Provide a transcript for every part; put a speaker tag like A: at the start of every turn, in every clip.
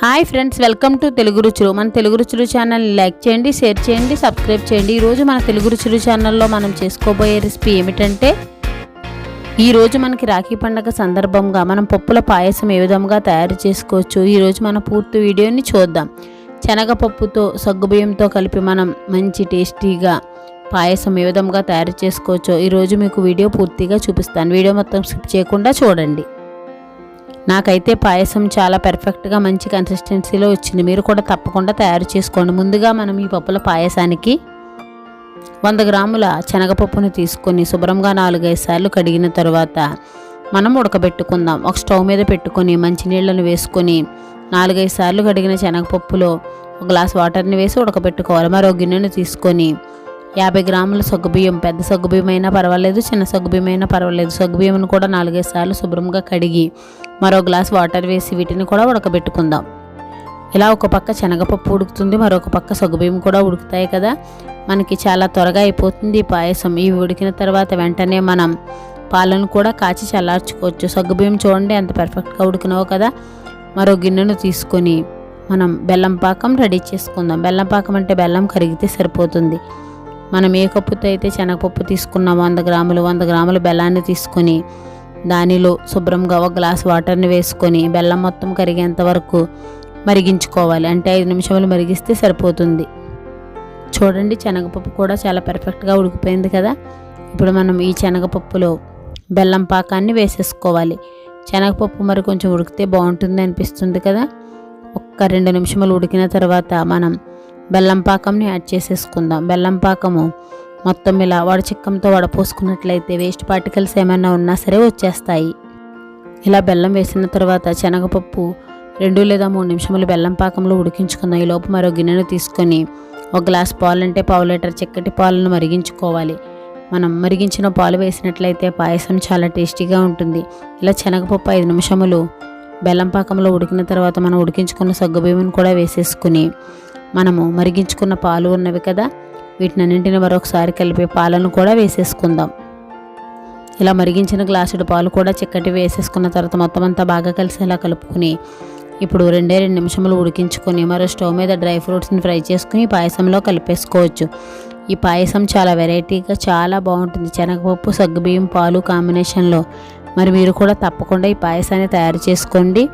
A: Hi friends welcome to Telugu రుచులు. మన తెలుగు రుచులు ఛానల్ని లైక్ చేయండి షేర్ చేయండి సబ్స్క్రైబ్ చేయండి. ఈరోజు మన తెలుగు రుచులు ఛానల్లో మనం చేసుకోబోయే రెసిపీ ఏమిటంటే ఈరోజు మనకి రాఖీ పండగ సందర్భంగా మనం పప్పుల పాయసం ఏ విధంగా తయారు చేసుకోవచ్చు? ఈరోజు మన పూర్తి వీడియోని చూద్దాం. శనగపప్పుతో సగ్గుబియ్యంతో కలిపి మనం మంచి టేస్టీగా పాయసం ఏ విధంగా తయారు చేసుకోవచ్చో ఈరోజు మీకు వీడియో పూర్తిగా చూపిస్తాను. వీడియో మొత్తం స్కిప్ చేయకుండా చూడండి. నాకైతే పాయసం చాలా పర్ఫెక్ట్గా మంచి కన్సిస్టెన్సీలో వచ్చింది. మీరు కూడా తప్పకుండా తయారు చేసుకోండి. ముందుగా మనం ఈ పప్పుల పాయసానికి వంద గ్రాముల శనగపప్పును తీసుకొని శుభ్రంగా నాలుగైదు సార్లు కడిగిన తర్వాత మనం ఉడకబెట్టుకుందాం. ఒక స్టవ్ మీద పెట్టుకొని మంచినీళ్ళను వేసుకొని నాలుగైదు సార్లు కడిగిన శనగపప్పులో ఒక గ్లాస్ వాటర్ని వేసి ఉడకబెట్టుకోవాలి. మరో గిన్నెను తీసుకొని యాభై గ్రాముల సగ్గుబియ్యం పెద్ద సగ్గుబియ్యం అయినా పర్వాలేదు చిన్న సగ్గుబియ్యం అయినా పర్వాలేదు. సగ్గుబియ్యంను కూడా నాలుగైదు సార్లు శుభ్రంగా కడిగి మరో గ్లాస్ వాటర్ వేసి వీటిని కూడా ఉడకబెట్టుకుందాం. ఇలా ఒక పక్క శనగపప్పు ఉడుకుతుంది మరొక పక్క సగ్గుబియ్యం కూడా ఉడుకుతాయి కదా. మనకి చాలా త్వరగా అయిపోతుంది ఈ పాయసం. ఇవి ఉడికిన తర్వాత వెంటనే మనం పాలను కూడా కాచి చల్లార్చుకోవచ్చు. సగ్గుబియ్యం చూడండి ఎంత పర్ఫెక్ట్గా ఉడికినావు కదా. మరో గిన్నెను తీసుకొని మనం బెల్లం పాకం రెడీ చేసుకుందాం. బెల్లం పాకం అంటే బెల్లం కరిగితే సరిపోతుంది. మనం ఏ కప్పుతో అయితే శనగపప్పు తీసుకున్నామో వంద గ్రాములు వంద గ్రాములు బెల్లాన్ని తీసుకొని దానిలో శుభ్రంగా ఒక గ్లాస్ వాటర్ని వేసుకొని బెల్లం మొత్తం కరిగేంత వరకు మరిగించుకోవాలి. అంటే ఐదు నిమిషాలు మరిగిస్తే సరిపోతుంది. చూడండి శనగపప్పు కూడా చాలా పర్ఫెక్ట్గా ఉడికిపోయింది కదా. ఇప్పుడు మనం ఈ శనగపప్పులో బెల్లం పాకాన్ని వేసేసుకోవాలి. శనగపప్పు మరి కొంచెం ఉడికితే బాగుంటుంది అనిపిస్తుంది కదా. ఒక్క రెండు నిమిషాలు ఉడికిన తర్వాత మనం బెల్లం పాకంని యాడ్ చేసేసుకుందాం. బెల్లం పాకము మొత్తం ఇలా వడచిక్కంతో వడపోసుకున్నట్లయితే వేస్ట్ పార్టికల్స్ ఏమైనా ఉన్నా సరే వచ్చేస్తాయి. ఇలా బెల్లం వేసిన తర్వాత శనగపప్పు రెండు లేదా మూడు నిమిషములు బెల్లం పాకంలో ఉడికించుకున్న ఈ లోపు మరో గిన్నెను తీసుకొని ఒక గ్లాస్ పాలంటే పావు లీటర్ చిక్కటి పాలను మరిగించుకోవాలి. మనం మరిగించిన పాలు వేసినట్లయితే పాయసం చాలా టేస్టీగా ఉంటుంది. ఇలా శనగపప్పు ఐదు నిమిషములు బెల్లం పాకంలో ఉడికిన తర్వాత మనం ఉడికించుకున్న సగ్గుబియ్యం కూడా వేసేసుకుని మనము మరిగించుకున్న పాలు ఉన్నవి కదా వీటినన్నింటిని మరొకసారి కలిపి పాలను కూడా వేసేసుకుందాం. ఇలా మరిగించిన గ్లాసుడు పాలు కూడా చిక్కటి వేసేసుకున్న తర్వాత మొత్తం అంతా బాగా కలిసేలా కలుపుకుని ఇప్పుడు రెండే రెండు నిమిషములు ఉడికించుకొని మరో స్టవ్ మీద డ్రై ఫ్రూట్స్ని ఫ్రై చేసుకుని ఈ పాయసంలో కలిపేసుకోవచ్చు. ఈ పాయసం చాలా వెరైటీగా చాలా బాగుంటుంది. శనగపప్పు సగ్గుబియ్యం పాలు కాంబినేషన్లో. మరి మీరు కూడా తప్పకుండా ఈ పాయసాన్ని తయారు చేసుకోండి.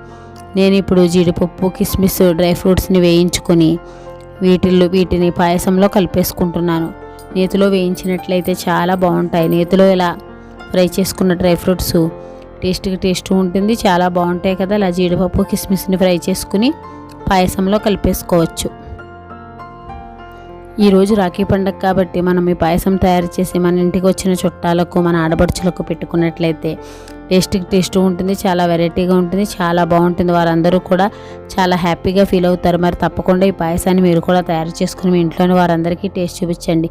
A: నేను ఇప్పుడు జీడిపప్పు కిస్మిస్ డ్రై ఫ్రూట్స్ని వేయించుకొని వీటిల్లో వీటిని పాయసంలో కలిపేసుకుంటున్నాను. నేతిలో వేయించినట్లయితే చాలా బాగుంటాయి. నేతిలో ఇలా ఫ్రై చేసుకున్న డ్రై ఫ్రూట్స్ టేస్ట్కి టేస్ట్ ఉంటుంది చాలా బాగుంటాయి కదా. ఇలా జీడిపప్పు కిస్మిస్ని ఫ్రై చేసుకుని పాయసంలో కలిపేసుకోవచ్చు. ఈరోజు రాఖీ పండగ కాబట్టి మనం ఈ పాయసం తయారు చేసి మన ఇంటికి వచ్చిన చుట్టాలకు మన ఆడపడుచులకు పెట్టుకున్నట్లయితే టేస్ట్కి టేస్ట్ ఉంటుంది చాలా వెరైటీగా ఉంటుంది చాలా బాగుంటుంది. వారందరూ కూడా చాలా హ్యాపీగా ఫీల్ అవుతారు. మరి తప్పకుండా ఈ పాయసాన్ని మీరు కూడా తయారు చేసుకుని మీ ఇంట్లోని వారందరికీ టేస్ట్ చూపించండి.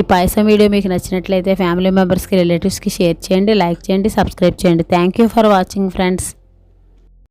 A: ఈ పాయసం వీడియో మీకు నచ్చినట్లయితే ఫ్యామిలీ మెంబర్స్కి రిలేటివ్స్కి షేర్ చేయండి లైక్ చేయండి సబ్స్క్రైబ్ చేయండి. Thank you for watching friends.